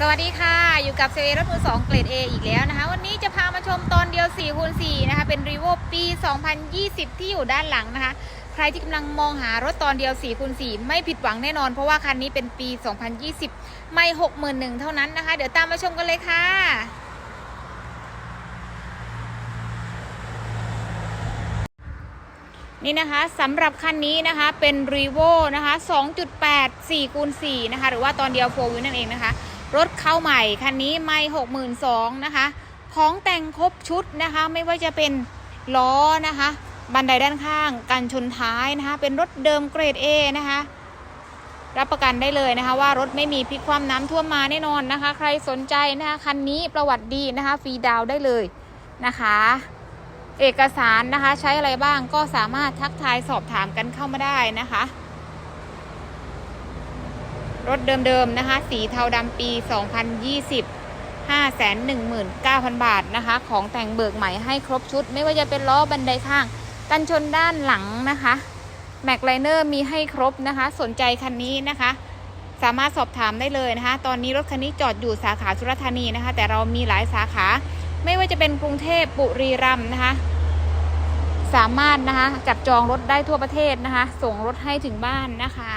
สวัสดีค่ะ อยู่กับเซเวรถมือ 2 เกรด A อีกแล้วนะคะ วันนี้จะพามาชมตอนเดียว4คูณ4นะคะ เป็นรีโวปี 2020 ที่อยู่ด้านหลังนะคะ ใครที่กำลังมองหารถตอนเดียว4คูณ4ไม่ผิดหวังแน่นอน เพราะว่าคันนี้เป็นปี 2020 ไม่ 61,000 เท่านั้นนะคะ เดี๋ยวตามมาชมกันเลยค่ะนี่นะคะสำหรับคันนี้นะคะเป็น r e v o นะคะ2.8 4คูณ4นะคะ หรือว่าตอนเดียว4 w นั่นเองนะคะ รถเข้าใหม่ คันนี้ไม่62,000นสองนะคะ ของแต่งครบชุดนะคะ ไม่ว่าจะเป็นล้อนะคะ บันไดด้านข้าง กันชนท้ายนะคะ เป็นรถเดิมเกรด A นะคะ รับประกันได้เลยนะคะ ว่ารถไม่มีพลิกความน้ำท่วมมาแน่นอนนะคะ ใครสนใจนะคะคันนี้ประวัติดีนะคะ ฟรีดาวได้เลยนะคะ เอกสารนะคะใช้อะไรบ้างก็สามารถทักทายสอบถามกันเข้ามาได้นะคะ รถเดิมๆนะคะ สีเทาดำปี 2020 519,000 บาทนะคะ ของแต่งเบิกใหม่ให้ครบชุด ไม่ว่าจะเป็นล้อบันไดข้าง กันชนด้านหลังนะคะแม็กไลเนอร์มีให้ครบนะคะ สนใจคันนี้นะคะ สามารถสอบถามได้เลยนะคะ ตอนนี้รถคันนี้จอดอยู่สาขาสุรธานีนะคะ แต่เรามีหลายสาขา ไม่ว่าจะเป็นกรุงเทพบุรีรัมย์นะคะ สามารถนะคะจับจองรถได้ทั่วประเทศนะคะ ส่งรถให้ถึงบ้านนะคะ